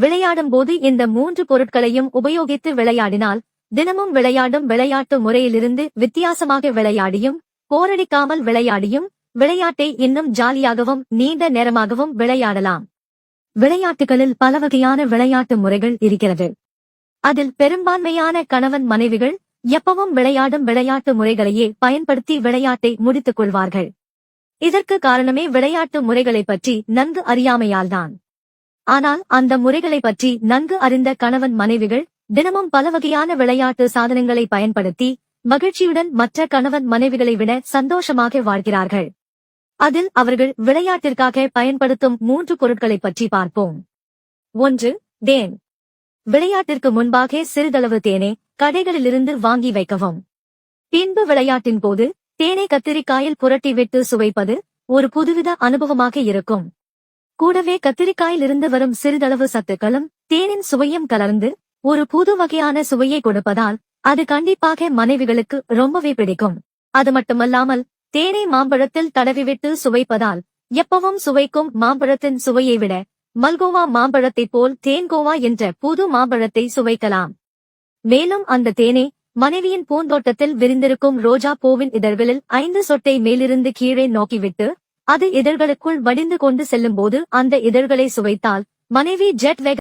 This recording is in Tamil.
விளையாடும் போது இந்த மூன்று பொருட்களையும் உபயோகித்து விளையாடினால் தினமும் விளையாடும் விளையாட்டு முறையிலிருந்து வித்தியாசமாக விளையாடியும் போரடிக்காமல் விளையாடியும் விளையாட்டை இன்னும் ஜாலியாகவும் நீண்ட நேரமாகவும் விளையாடலாம். விளையாட்டுகளில் பல வகையான விளையாட்டு முறைகள் இருக்கிறது. அதில் பெரும்பான்மையான கணவன் மனைவிகள் எப்பவும் விளையாடும் விளையாட்டு முறைகளையே பயன்படுத்தி விளையாட்டை முடித்துக் கொள்வார்கள். இதற்கு காரணமே விளையாட்டு முறைகளைப் பற்றி நன்கு அறியாமையால்தான். ஆனால் அந்த முறைகளைப் பற்றி நன்கு அறிந்த கணவன் மனைவிகள் தினமும் பல வகையான விளையாட்டு சாதனங்களை பயன்படுத்தி மகிழ்ச்சியுடன் மற்ற கணவன் மனைவிகளை விட சந்தோஷமாக வாழ்கிறார்கள். அதில் அவர்கள் விளையாட்டிற்காக பயன்படுத்தும் மூன்று பொருட்களைப் பற்றி பார்ப்போம். ஒன்று தேன். விளையாட்டிற்கு முன்பாக சிறிதளவு தேனை கடைகளிலிருந்து வாங்கி வைக்கவும். பின்பு விளையாட்டின் போது தேனை கத்திரிக்காயில் புரட்டி விட்டு சுவைப்பது ஒரு புதுவித அனுபவமாக இருக்கும். கூடவே கத்திரிக்காயிலிருந்து வரும் சிறிதளவு சத்துக்களும் தேனின் சுவையும் கலந்து ஒரு புது வகையான சுவையை கொடுப்பதால் அது கண்டிப்பாக மனைவிகளுக்கு ரொம்பவே பிடிக்கும். அது மட்டுமல்லாமல் தேனை மாம்பழத்தில் தடவிவிட்டு சுவைப்பதால் எப்பவும் சுவைக்கும் மாம்பழத்தின் சுவையை விட மல்கோவா மாம்பழத்தைப் போல் தேன்கோவா என்ற புது மாம்பழத்தை சுவைக்கலாம். மேலும் அந்த தேனை மனைவியின் பூந்தோட்டத்தில் விரிந்திருக்கும் ரோஜா பூவின் இதழ்களில் ஐந்து சொட்டை மேலிருந்து கீழே நோக்கிவிட்டு அது இதழ்களுக்குள் வடிந்து கொண்டு செல்லும்போது அந்த இதழ்களை சுவைத்தால் மனைவி ஜெட் வேக